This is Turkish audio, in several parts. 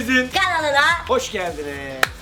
Hepinizin Kanalına hoş geldiniz.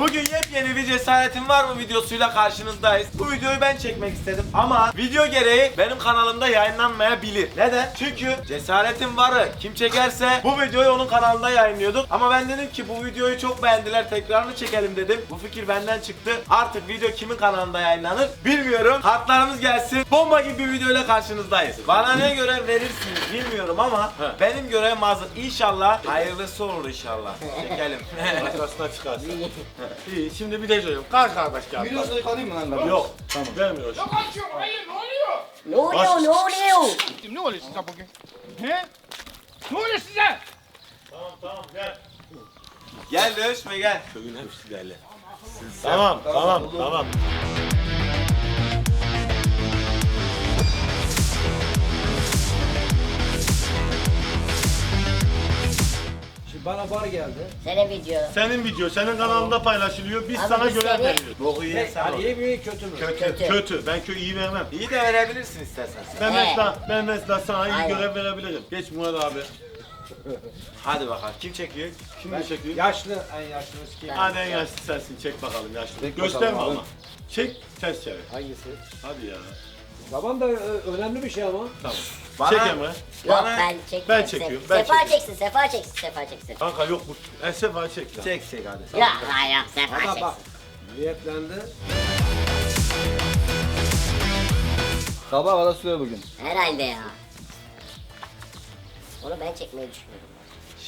Bugün yepyeni bir cesaretin var mı videosuyla karşınızdayız. Bu videoyu ben çekmek istedim ama video gereği benim kanalımda yayınlanmayabilir. Neden? Çünkü cesaretin varı kim çekerse bu videoyu onun kanalında yayınlıyorduk. Ama ben dedim ki bu videoyu çok beğendiler tekrarını çekelim dedim. Bu fikir benden çıktı. Artık video kimin kanalında yayınlanır bilmiyorum. Kartlarımız gelsin. Bomba gibi bir videoyla karşınızdayız. Bana ne görev verirsiniz bilmiyorum ama benim görevim hazır. İnşallah hayırlısı olur inşallah. Çekelim. Arkasına çıkarsın. İyi şimdi bir de söylüyorum. Kalk kardeş gel. Biliyorsun yıkanayım mı lan ben? Yok. Tamam. Vermiyor. Kaçıyor hayır ne oluyor? ne oluyor ne oluyor? Gittim ne oluyor size bugün? He? Ne oluyor size? Tamam tamam gel. Gel dövüşme gel. Köyün hepsi derler. Tamam tamam tamam. Şimdi bana bar geldi. Senin video. Senin video senin kanalında paylaşılıyor. Biz Abi sana biz görev seni- veriyoruz. Boku Ne, yiyen hani iyi mi kötü mü? Kötü. Kötü. Ben köy iyi vermem. İyi de verebilirsin istersen sen. Ben He. mesela, ben mesela sana iyi Aynen. görev verebilirim. Geç Murat abi. Hadi bakalım kim çekiyor? Şimdi çekiyor. Yaşlı, en yaşlısı kim? Hadi en yaşlı sensin. Çek bakalım yaşlı. Çek Gösterme bakalım abi. ama. Çek ters çevir. Hangisi? Hadi ya. Zaman da e, önemli bir şey ama. Tamam. Bana- Çek Emre. Yok Bana- ben çekmiyorum. Ben çekiyorum, ben Sefa çekiyorum. çeksin, Sefa çeksin, Sefa çeksin. Kanka yok bu. Ese var çek lan. Çek çek hadi. Ya hayır yok Sefa Ama çeksin. bak. Niyetlendi. Sabah kadar sürer bugün. Herhalde ya. Onu ben çekmeyi düşünüyorum.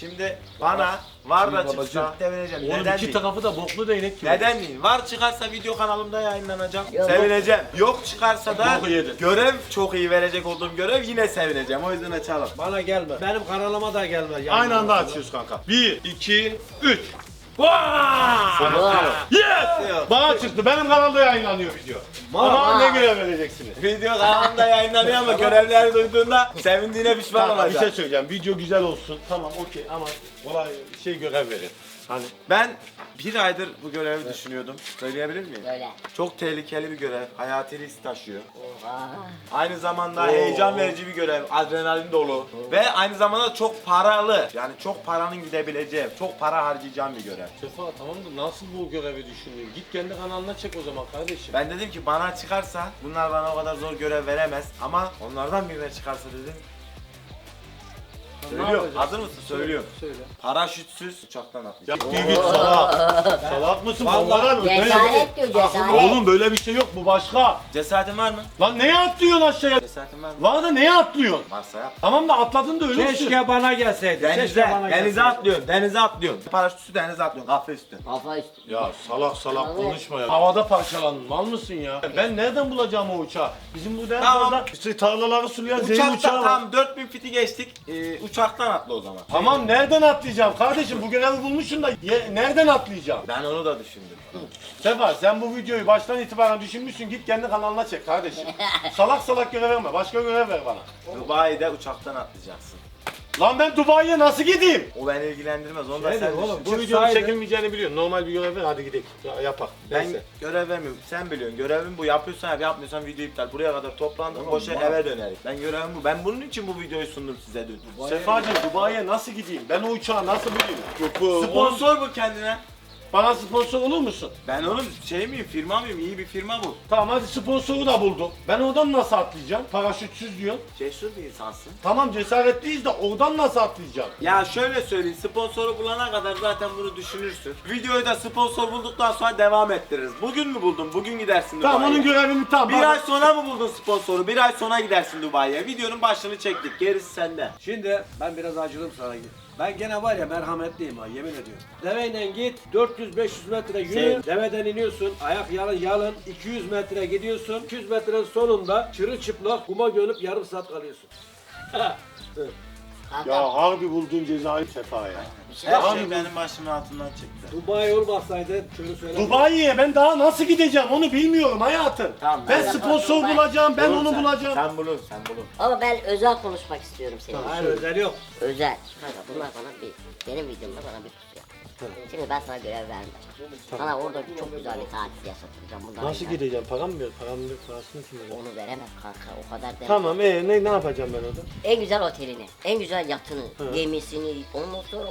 Şimdi bana var da babacığım. çıksa sevineceğim. Oğlum Neden iki değil? tarafı da boklu değnek ki. Neden değil? Var çıkarsa video kanalımda yayınlanacağım. Yok, sevineceğim. Yok çıkarsa da Boku yedin. görev çok iyi verecek olduğum görev yine sevineceğim. O yüzden açalım. Bana gelme. Benim kanalıma da gelme. Aynı anda açıyoruz kanka. 1, 2, 3. Yes! Bana çıktı. Benim kanalda yayınlanıyor video. Bana ne görev vereceksiniz? Video kanalımda yayınlanıyor ama görevleri duyduğunda sevindiğine pişman Kanka bir olacak. şey söyleyeceğim. Video güzel olsun. Tamam okey ama olay şey görev verin. Hani Ben bir aydır bu görevi düşünüyordum. Söyleyebilir miyim? Böyle. Çok tehlikeli bir görev. Hayati risk taşıyor. Aa. Aynı zamanda heyecan verici bir görev, adrenalin dolu ve aynı zamanda çok paralı. Yani çok paranın gidebileceği, çok para harcayacağım bir görev. Sefa tamam da nasıl bu görevi düşündün? Git kendi kanalına çek o zaman kardeşim. Ben dedim ki bana çıkarsa bunlar bana o kadar zor görev veremez ama onlardan birine çıkarsa dedim. Söylüyorum. Hazır mısın? Söylüyorum. Söyle. Paraşütsüz uçaktan Ya atlayacağım. bir git salak. Salak mısın? Vallahi mi? Böyle- Cesaret diyor cesaret. Oğlum böyle bir şey yok bu başka. Cesaretin var mı? Lan neye atlıyorsun aşağıya? Cesaretin var mı? Var da neye atlıyorsun? Varsa yap. Tamam da atladın da ölürsün. Keşke bana gelseydi. Denize, Keşke bana denize gelseydi. atlıyorsun, denize atlıyorsun. Paraşütsüz denize atlıyorsun, kahve üstü. Kafa üstü. Ya salak salak konuşma ya. Havada parçalandın mal mısın ya? Ben nereden bulacağım o uçağı? Bizim burada en Tamam. fazla işte tarlaları sulayan zehir Uçakta uçağı var. tam 4000 fiti geçtik. Ee, uçaktan atla o zaman. Tamam nereden atlayacağım kardeşim? Bu görevi bulmuşsun da ye- nereden atlayacağım? Ben onu da düşündüm. Sefa sen bu videoyu baştan itibaren düşünmüşsün git kendi kanalına çek kardeşim. salak salak görev verme başka görev ver bana. Dubai'de uçaktan atlayacaksın. Lan ben Dubai'ye nasıl gideyim? O beni ilgilendirmez. Onu da Şey sen oğlum, düşün. Bu Çıksaydı- videonun çekilmeyeceğini biliyorum. Normal bir görev ver hadi gidelim. Ya, yapak. Ben Neyse. görev vermiyorum. Sen biliyorsun. Görevim bu. Yapıyorsan yap, yapmıyorsan video iptal. Buraya kadar toplandık. Boşa eve döneriz. Ben görevim bu. Ben bunun için bu videoyu sundum size dün. Sefacığım Dubai'ye nasıl gideyim? Ben o uçağı nasıl bileyim? Sponsor bu kendine. Bana sponsor olur musun? Ben onun şey miyim, firma mıyım? İyi bir firma bu. Tamam hadi sponsoru da buldum. Ben oradan nasıl atlayacağım? Paraşütsüz diyor. Cesur bir insansın. Tamam cesaretliyiz de oradan nasıl atlayacağım? Ya şöyle söyleyeyim, sponsoru bulana kadar zaten bunu düşünürsün. Videoyu da sponsor bulduktan sonra devam ettiririz. Bugün mü buldun? Bugün gidersin Dubai'ye. Tamam onun görevini tamam. Bir ay sonra mı buldun sponsoru? Bir ay sonra gidersin Dubai'ye. Videonun başını çektik. Gerisi sende. Şimdi ben biraz acıdım sana. Ben gene var ya merhametliyim ha yemin ediyorum. Deveyle git 400-500 metre yürü. Şey- Deveden iniyorsun. Ayak yalın yalın 200 metre gidiyorsun. 200 metrenin sonunda çırılçıplak kuma gömüp yarım saat kalıyorsun. Ya harbi bulduğun cezayı Sefa ya. Her şey benim başımın altından çıktı. Dubai olmasaydı şunu söyle. Dubai'ye ben daha nasıl gideceğim onu bilmiyorum hayatım. Tamam, ben ben- sponsor bulacağım, ben Bulur onu sen. bulacağım. Sen bulur, sen bulur. Ama ben özel konuşmak istiyorum seninle. Hayır özel yok. Özel. Kanka bunlar bana bir, benim videomda bana bir yap. Şimdi ben sana görev vermeyeceğim. Sana orada çok güzel bir tatil yaşatacağım. Bundan Nasıl sonra. gideceğim? Param mı yok? Param yok. Parasını kim veriyor? Onu veremem kanka o kadar demem. Tamam ee, ne, ne yapacağım ben orada? En güzel otelini, en güzel yatını, gemisini, ondan sonra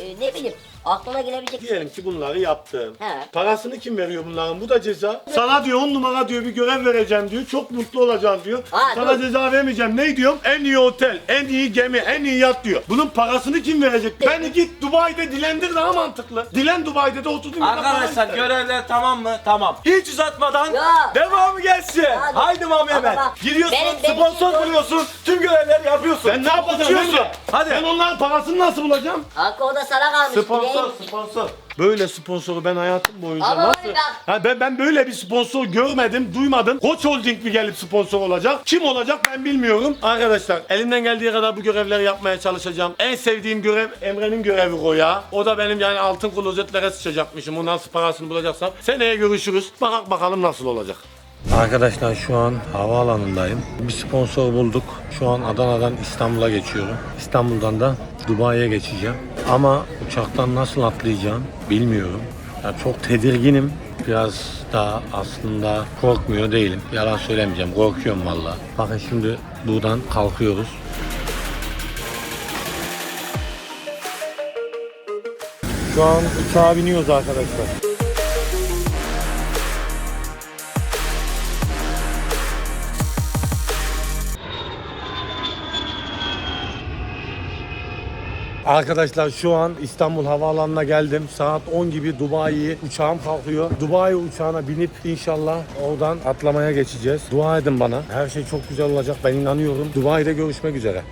e, ne bileyim aklına gelebilecek Diyelim ki bunları yaptım. He. Parasını kim veriyor bunların? Bu da ceza. Sana diyor on numara diyor bir görev vereceğim diyor. Çok mutlu olacaksın diyor. Ha, Sana dur. ceza vermeyeceğim. Ne diyorum? En iyi otel, en iyi gemi, en iyi yat diyor. Bunun parasını kim verecek? Beni git Dubai'de dilendir daha mantıklı. Dilen Dubai'de de 30 bin lira para Arkadaşlar görevler tamam mı? Tamam. Hiç uzatmadan Ya. devamı gelsin. Ya. Haydi Mami Ama hemen. bak, Gidiyorsun benim- benim sponsor için- buluyorsun. Tüm görevleri yapıyorsun. Ben ne yapacağım Uçuyorsun. Hadi. Ben onların parasını nasıl bulacağım? Kanka o da sana kalmış. Sponsor, bileyim. sponsor. Böyle sponsoru ben hayatım boyunca Ama nasıl? Ha ben ben böyle bir sponsor görmedim, duymadım. Koç Holding mi gelip sponsor olacak? Kim olacak ben bilmiyorum. Arkadaşlar elimden geldiği kadar bu görevleri yapmaya çalışacağım. En sevdiğim görev Emre'nin görevi o ya. O da benim yani altın klozetlere sıçacakmışım. O nasıl parasını bulacaksam. Seneye görüşürüz. Bak bakalım nasıl olacak. Arkadaşlar şu an havaalanındayım. Bir sponsor bulduk. Şu an Adana'dan İstanbul'a geçiyorum. İstanbul'dan da Dubai'ye geçeceğim. Ama uçaktan nasıl atlayacağım bilmiyorum. Ya çok tedirginim. Biraz daha aslında korkmuyor değilim. Yalan söylemeyeceğim. Korkuyorum valla. Bakın şimdi buradan kalkıyoruz. Şu an uçağa biniyoruz arkadaşlar. Arkadaşlar şu an İstanbul Havaalanı'na geldim. Saat 10 gibi Dubai'yi uçağım kalkıyor. Dubai uçağına binip inşallah oradan atlamaya geçeceğiz. Dua edin bana. Her şey çok güzel olacak ben inanıyorum. Dubai'de görüşmek üzere.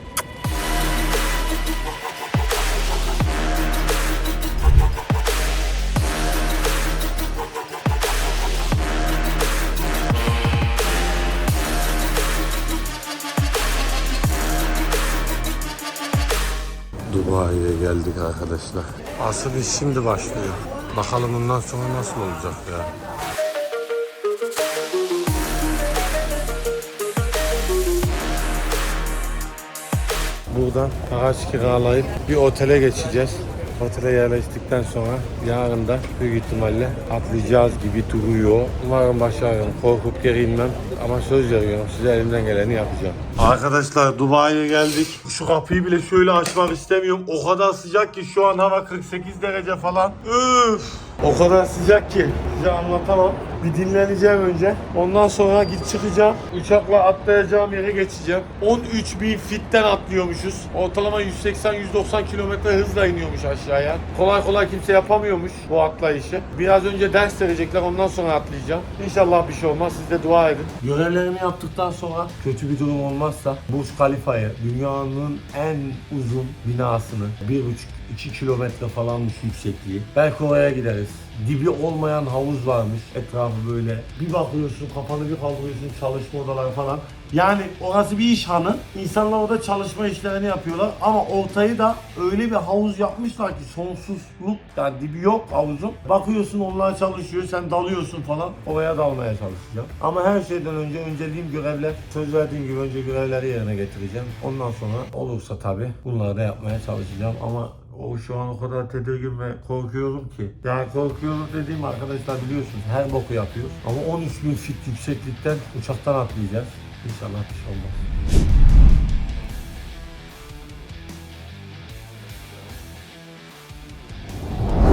Dubai'ye geldik arkadaşlar. Asıl iş şimdi başlıyor. Bakalım bundan sonra nasıl olacak ya. Buradan araç kiralayıp bir otele geçeceğiz. Otele yerleştikten sonra yarın da büyük ihtimalle atlayacağız gibi duruyor. Umarım başarırım. Korkup geri inmem. Ama söz veriyorum size elimden geleni yapacağım. Arkadaşlar Dubai'ye geldik. Şu kapıyı bile şöyle açmak istemiyorum. O kadar sıcak ki şu an hava 48 derece falan. Üf! O kadar sıcak ki size anlatamam. Bir dinleneceğim önce. Ondan sonra git çıkacağım. Uçakla atlayacağım yere geçeceğim. 13 bin fitten atlıyormuşuz. Ortalama 180-190 kilometre hızla iniyormuş aşağıya. Kolay kolay kimse yapamıyormuş bu atlayışı. Biraz önce ders verecekler ondan sonra atlayacağım. İnşallah bir şey olmaz. Siz de dua edin. Görevlerimi yaptıktan sonra kötü bir durum olmazsa Burj Khalifa'yı dünyanın en uzun binasını 1,5-2 kilometre falanmış yüksekliği. Belki oraya gideriz. Dibi olmayan havuz varmış etrafı böyle. Bir bakıyorsun kafanı bir kaldırıyorsun çalışma odaları falan. Yani orası bir iş hanı. İnsanlar orada çalışma işlerini yapıyorlar ama ortayı da öyle bir havuz yapmışlar ki sonsuzluk yani dibi yok havuzun. Bakıyorsun onlar çalışıyor sen dalıyorsun falan. Oraya dalmaya çalışacağım. Ama her şeyden önce önceliğim görevler. Söz verdiğim gibi önce görevleri yerine getireceğim. Ondan sonra olursa tabii bunları da yapmaya çalışacağım ama o şu an o kadar tedirgin ve korkuyorum ki. Yani korkuyorum dediğim arkadaşlar biliyorsunuz her boku yapıyoruz. Ama 13 bin fit yükseklikten uçaktan atlayacağız. İnşallah bir şey olmaz.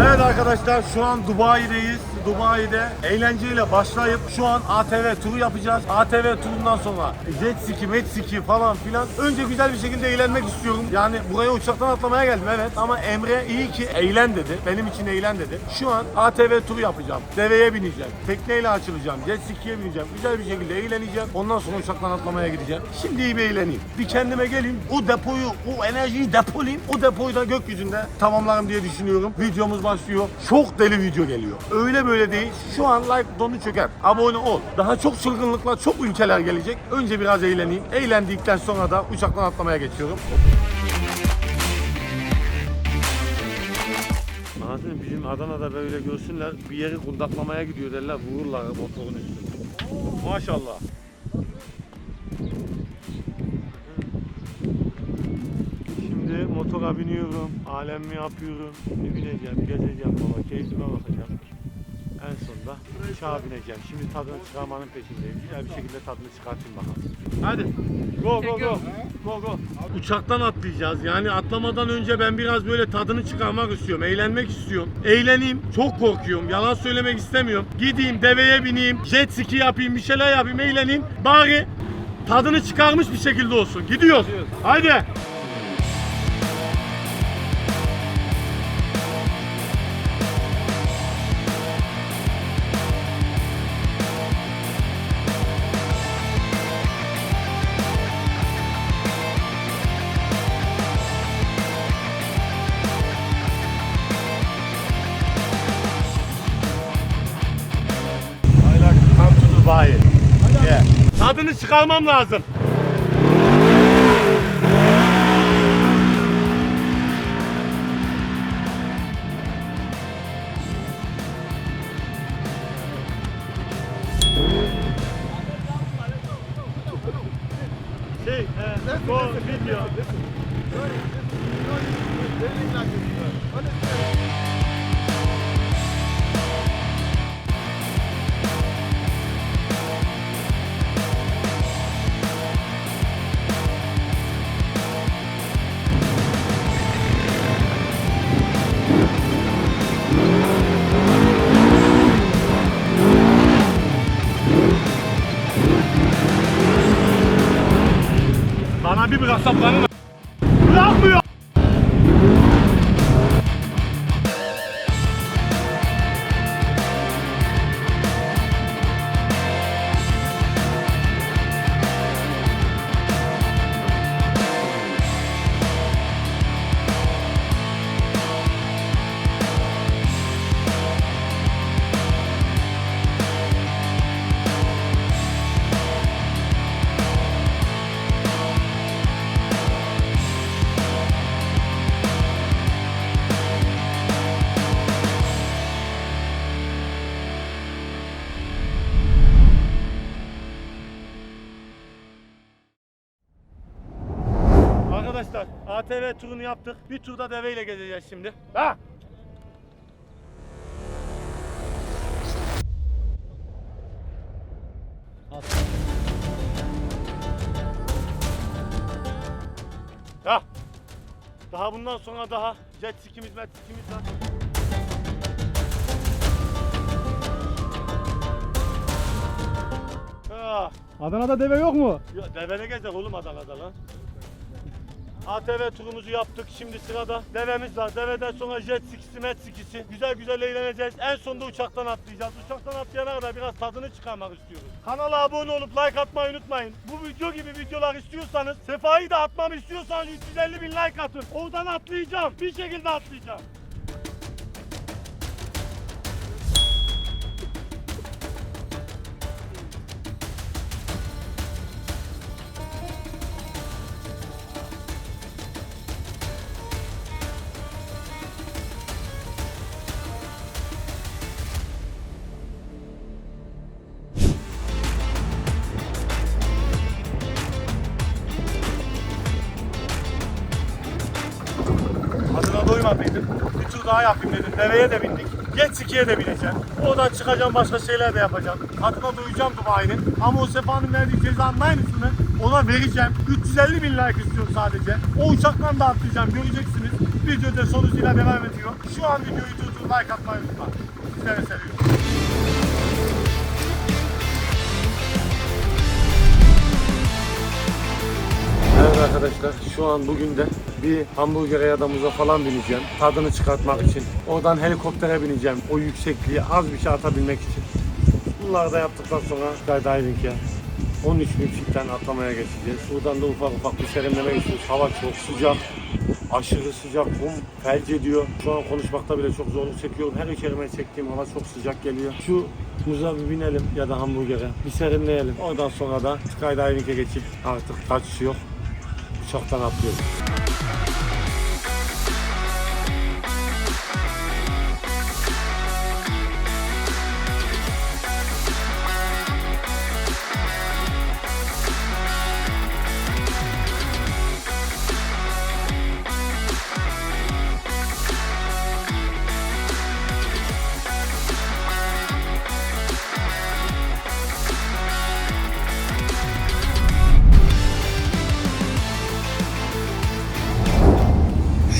Evet arkadaşlar şu an Dubai'deyiz. Dubai'de eğlenceyle başlayıp şu an ATV turu yapacağız. ATV turundan sonra jet ski, met ski falan filan. Önce güzel bir şekilde eğlenmek istiyorum. Yani buraya uçaktan atlamaya geldim evet ama Emre iyi ki eğlen dedi. Benim için eğlen dedi. Şu an ATV turu yapacağım. Deveye bineceğim. Tekneyle açılacağım. Jet ski'ye bineceğim. Güzel bir şekilde eğleneceğim. Ondan sonra uçaktan atlamaya gideceğim. Şimdi iyi bir eğleneyim. Bir kendime geleyim. O depoyu, o enerjiyi depolayayım. O depoyu da gökyüzünde tamamlarım diye düşünüyorum. Videomuz başlıyor. Çok deli video geliyor. Öyle böyle değil. Şu an like donu çöker. Abone ol. Daha çok çılgınlıklar, çok ülkeler gelecek. Önce biraz eğleneyim. Eğlendikten sonra da uçaktan atlamaya geçiyorum. Anladın Bizim Adana'da böyle görsünler bir yeri kundaklamaya gidiyor derler vururlar motorun üstüne. Maşallah. Şimdi motora biniyorum. Alem yapıyorum. Şimdi bineceğim, gezeceğim baba. Keyfime bakacağım. En sonunda uçağa bineceğim. Şimdi tadını çıkarmanın peşindeyim. Güzel bir şekilde tadını çıkartayım bakalım. Hadi. Go go go. Go go. Uçaktan atlayacağız. Yani atlamadan önce ben biraz böyle tadını çıkarmak istiyorum. Eğlenmek istiyorum. Eğleneyim. Çok korkuyorum. Yalan söylemek istemiyorum. Gideyim deveye bineyim. Jet ski yapayım. Bir şeyler yapayım. Eğleneyim. Bari tadını çıkarmış bir şekilde olsun. Gidiyoruz. Haydi. To Dubai. Yeah. Tadını çıkarmam lazım. Bana ATV turunu yaptık. Bir turda deveyle gezeceğiz şimdi. Ha! Ha! Daha bundan sonra daha jet skimiz, met skimiz var. Ah! Adana'da deve yok mu? Ya devene gezer oğlum Adana'da lan. ATV turumuzu yaptık. Şimdi sırada devemiz var. Deveden sonra jet skisi, met skisi. Güzel güzel eğleneceğiz. En sonunda uçaktan atlayacağız. Uçaktan atlayana kadar biraz tadını çıkarmak istiyoruz. Kanala abone olup like atmayı unutmayın. Bu video gibi videolar istiyorsanız, Sefa'yı da atmamı istiyorsanız 350 bin like atın. Oradan atlayacağım. Bir şekilde atlayacağım. Yapayım dedim. Deveye de bindik. Jet ski'ye de bineceğim. Oradan çıkacağım başka şeyler de yapacağım. Adına doyacağım Dubai'nin. Ama o Sefa'nın verdiği cezanın aynısını ona vereceğim. 350 bin like istiyorum sadece. O uçaktan da atlayacağım göreceksiniz. Video da sonusuyla devam ediyor. Şu an videoyu durdurup like atmayı unutma. Sizleri seviyorum. Evet arkadaşlar şu an bugün de bir hamburgere ya da muza falan bineceğim. Tadını çıkartmak için. Oradan helikoptere bineceğim. O yüksekliği az bir şey atabilmek için. Bunları da yaptıktan sonra skydiving'e 13 bin fitten atlamaya geçeceğiz. Buradan da ufak ufak bir serinleme geçiyoruz. Hava çok sıcak. Aşırı sıcak. Kum felç ediyor. Şu an konuşmakta bile çok zorluk çekiyorum. Her içerime çektiğim hava çok sıcak geliyor. Şu muza bir binelim ya da hamburgere. Bir serinleyelim. Oradan sonra da skydiving'e geçip artık kaçış yok. Uçaktan atlıyoruz.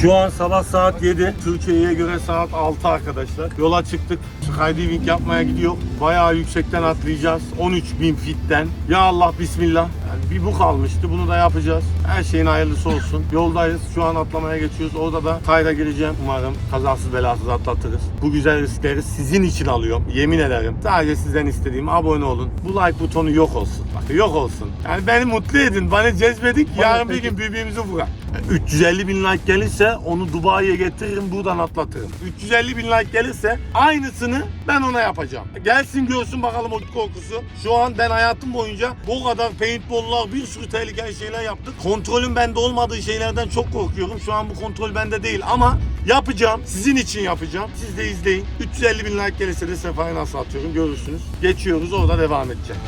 Şu an sabah saat 7. Türkiye'ye göre saat 6 arkadaşlar. Yola çıktık. Skydiving yapmaya gidiyor. Bayağı yüksekten atlayacağız. 13.000 fitten. Ya Allah bismillah. Yani bir bu kalmıştı. Bunu da yapacağız. Her şeyin hayırlısı olsun. Yoldayız. Şu an atlamaya geçiyoruz. Orada da kayda gireceğim. Umarım kazasız belasız atlatırız. Bu güzel riskleri sizin için alıyorum. Yemin ederim. Sadece sizden istediğim abone olun. Bu like butonu yok olsun. Bak yok olsun. Yani beni mutlu edin. Bana cezbedik. Yarın bir gün birbirimizi vurar. 350 bin like gelirse onu Dubai'ye getiririm buradan atlatırım. 350 bin like gelirse aynısını ben ona yapacağım. Gelsin görsün bakalım o korkusu. Şu an ben hayatım boyunca bu kadar paintball'lar bir sürü tehlikeli şeyler yaptık. Kontrolün bende olmadığı şeylerden çok korkuyorum. Şu an bu kontrol bende değil ama yapacağım. Sizin için yapacağım. Siz de izleyin. 350 bin like gelirse de sefayı nasıl atıyorum görürsünüz. Geçiyoruz orada devam edeceğim.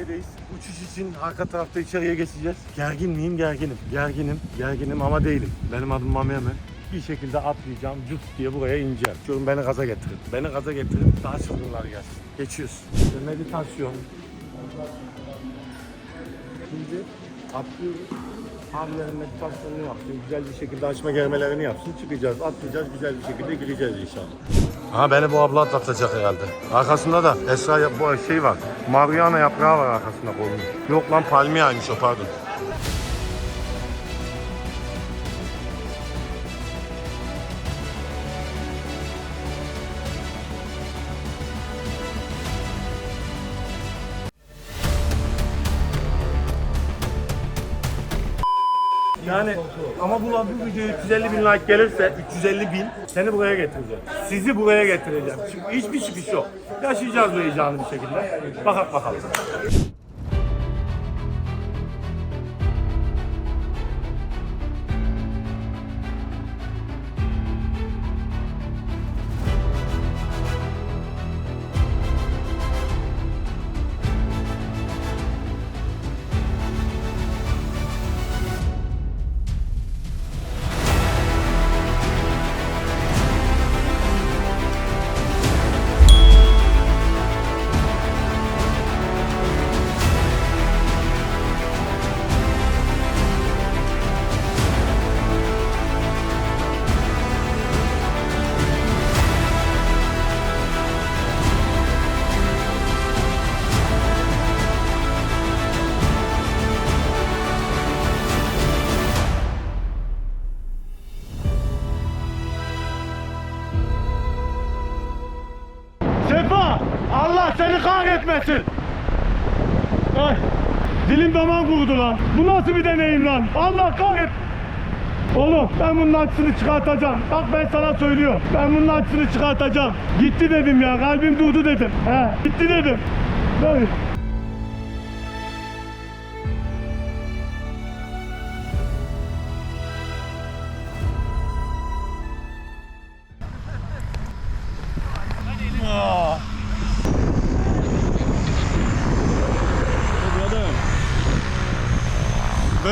Dubai'deyiz. Uçuş için arka tarafta içeriye geçeceğiz. Gergin miyim? Gerginim. Gerginim. Gerginim ama değilim. Benim adım Mami Emen. Bir şekilde atlayacağım. Cüt diye buraya ineceğim. Diyorum beni gaza getirin. Beni gaza getirin. Daha çılgınlar gelsin. Geçiyoruz. Meditasyon. Şimdi atlıyoruz. Abilerin meditasyonunu yapsın. Güzel bir şekilde açma germelerini yapsın. Çıkacağız, atlayacağız. Güzel bir şekilde gireceğiz inşallah. Ha beni bu abla atlatacak herhalde. Arkasında da Esra bu şey var. Mariana yaprağı var arkasında kolunun. Yok lan palmiyaymış o pardon. Yani ama bu, bu video 350 bin like gelirse 350 bin seni buraya getireceğim. Sizi buraya getireceğim. Çünkü hiçbir çıkış yok. Yaşayacağız bu heyecanı bir şekilde. Bakalım bakalım. Kurudu lan. Bu nasıl bir deneyim lan? Allah kahret... Oğlum ben bunun acısını çıkartacağım. Bak ben sana söylüyorum. Ben bunun acısını çıkartacağım. Gitti dedim ya. Kalbim durdu dedim. He, gitti dedim. Ay.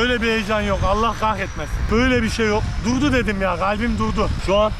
Böyle bir heyecan yok. Allah kahretmesin. Böyle bir şey yok. Durdu dedim ya. Kalbim durdu. Şu an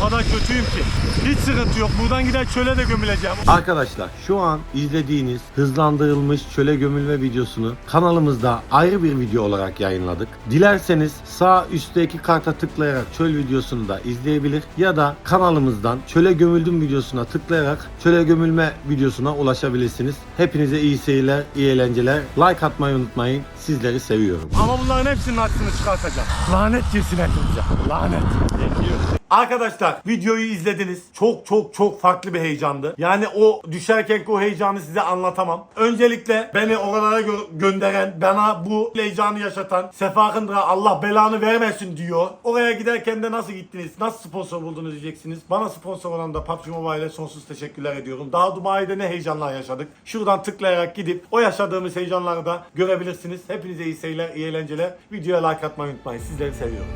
o kadar kötüyüm ki. Hiç sıkıntı yok. Buradan gider çöle de gömüleceğim. Arkadaşlar şu an izlediğiniz hızlandırılmış çöle gömülme videosunu kanalımızda ayrı bir video olarak yayınladık. Dilerseniz sağ üstteki karta tıklayarak çöl videosunu da izleyebilir ya da kanalımızdan çöle gömüldüm videosuna tıklayarak çöle gömülme videosuna ulaşabilirsiniz. Hepinize iyi seyirler, iyi eğlenceler. Like atmayı unutmayın. Sizleri seviyorum. Ama bunların hepsinin aksını çıkartacağım. Lanet girsin hepimize. Lanet. Arkadaşlar videoyu izlediniz. Çok çok çok farklı bir heyecandı. Yani o düşerken o heyecanı size anlatamam. Öncelikle beni oralara gö- gönderen, bana bu heyecanı yaşatan Sefa Kındıra Allah belanı vermesin diyor. Oraya giderken de nasıl gittiniz? Nasıl sponsor buldunuz diyeceksiniz. Bana sponsor olan da PUBG Mobile'e sonsuz teşekkürler ediyorum. Daha Dubai'de ne heyecanlar yaşadık. Şuradan tıklayarak gidip o yaşadığımız heyecanları da görebilirsiniz. Hepinize iyi seyirler, iyi eğlenceler. Videoya like atmayı unutmayın. Sizleri seviyorum.